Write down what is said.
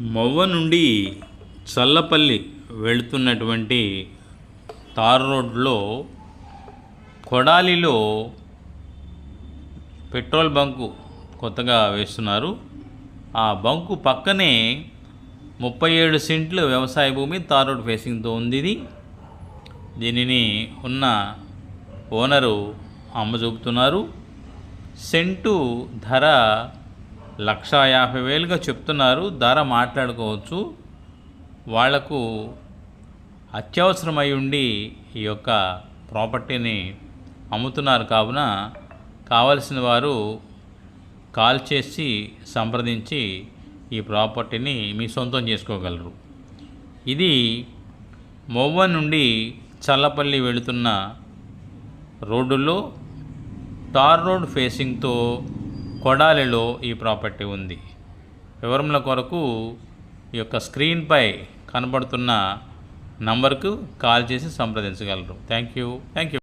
మొవ్వ నుండి చల్లపల్లి వెళుతున్నటువంటి తార్ రోడ్లో కొడాలిలో petrol bunk కొత్తగా వేస్తున్నారు. ఆ బంకు పక్కనే ముప్పై ఏడు సెంట్లు వ్యవసాయ భూమి తార్ రోడ్ ఫేసింగ్తో ఉంది ఇది దీనిని ఉన్న ఓనరు అమ్మ చూపుతున్నారు. సెంటు ధర లక్ష యాభై వేలుగా చెప్తున్నారు ధర మాట్లాడుకోవచ్చు. వాళ్ళకు అత్యవసరమై ఉండి ఈ యొక్క ప్రాపర్టీని అమ్ముతున్నారు కావున కావలసిన వారు కాల్ చేసి సంప్రదించి ఈ ప్రాపర్టీని మీ సొంతం చేసుకోగలరు. ఇది మొవ్వ నుండి చల్లపల్లి వెళుతున్న రోడ్డులో టార్ రోడ్ ఫేసింగ్తో కొడాలిలో ఈ ప్రాపర్టీ ఉంది. వివరముల కొరకు ఈ యొక్క స్క్రీన్పై కనబడుతున్న నంబర్కు కాల్ చేసి సంప్రదించగలరు. Thank you thank you